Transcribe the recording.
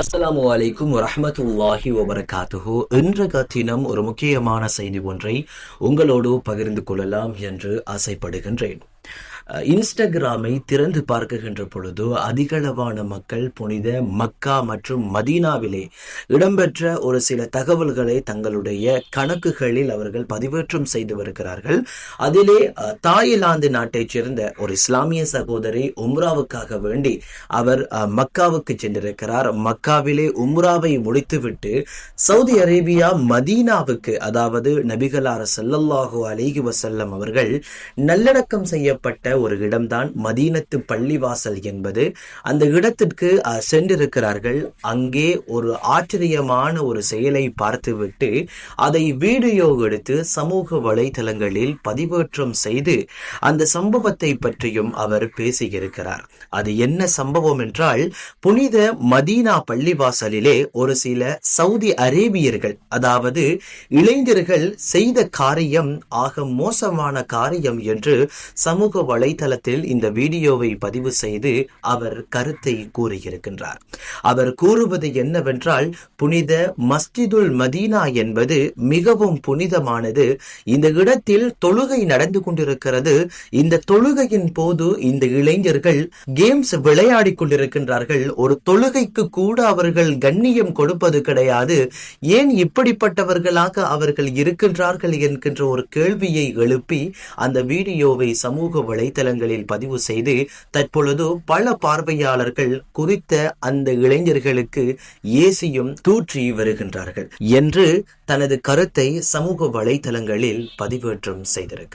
அஸ்லாம் அலைக்கும் வரஹ்மத்துல்லாஹி வபரகாத்துஹு. இன்றைய தினம் ஒரு முக்கியமான செய்தி ஒன்றை உங்களோடு பகிர்ந்து கொள்ளலாம் என்று ஆசைப்படுகின்றேன். இன்ஸ்டாகிராமை திறந்து பார்க்குகின்ற பொழுது அதிகளவான மக்கள் புனித மக்கா மற்றும் மதீனாவிலே இடம்பெற்ற ஒரு சில தகவல்களை தங்களுடைய கணக்குகளில் அவர்கள் பதிவேற்றம் செய்து வருகிறார்கள். அதிலே அஹ், தாய்லாந்து நாட்டைச் சேர்ந்த ஒரு இஸ்லாமிய சகோதரி உம்ராவுக்காக வேண்டி அவர் அஹ், மக்காவுக்கு சென்றிருக்கிறார். மக்காவிலே உம்ராவை முடித்துவிட்டு சவுதி அரேபியா மதீனாவுக்கு அதாவது நபிகளார் செல்லல்லாஹு அலிகி வசல்லம் அவர்கள் நல்லடக்கம் செய்யப்பட்ட ஒரு இடம்தான் மதீனத்து பள்ளிவாசல் என்பது. அந்த இடத்திற்கு சென்றிருக்கிறார்கள். அங்கே ஒரு ஆச்சரியமான ஒரு செயலை பார்த்துவிட்டு அதை வீடியோ எடுத்து சமூக வலைதளங்களில் பதிவேற்றம் செய்து அந்த சம்பவத்தை பற்றியும் அவர் பேசியிருக்கிறார். அது என்ன சம்பவம் என்றால் புனித மதீனா பள்ளிவாசலிலே ஒரு சில சவுதி அரேபியர்கள் அதாவது இளைஞர்கள் செய்த காரியம் ஆக மோசமான காரியம் என்று சமூக வலை வலைதளத்தில் இந்த வீடியோவை பதிவு செய்து அவர் கருத்தை கூறியிருக்கின்றார். அவர் கூறுவது என்னவென்றால் புனித மஸ்ஜிதுல் மதீனா என்பது மிகவும் புனிதமானது. இந்த இடத்தில் தொழுகை நடந்து கொண்டிருக்கிறது. இந்த தொழுகையின் போது இந்த இளைஞர்கள் கேம்ஸ் விளையாடி கொண்டிருக்கின்றார்கள். ஒரு தொழுகைக்கு கூட அவர்கள் கண்ணியம் கொடுப்பது கிடையாது. ஏன் இப்படிப்பட்டவர்களாக அவர்கள் இருக்கின்றார்கள் என்கின்ற ஒரு கேள்வியை எழுப்பி அந்த வீடியோவை சமூக இணையதளங்களில் பதிவு செய்து தற்பொழுது பல பார்வையாளர்கள் குறித்த அந்த இளைஞர்களுக்கு ஏசியும் தூற்றி வருகின்றார்கள் என்று தனது கருத்தை சமூக வலைதளங்களில் பதிவேற்றம் செய்திருக்கு.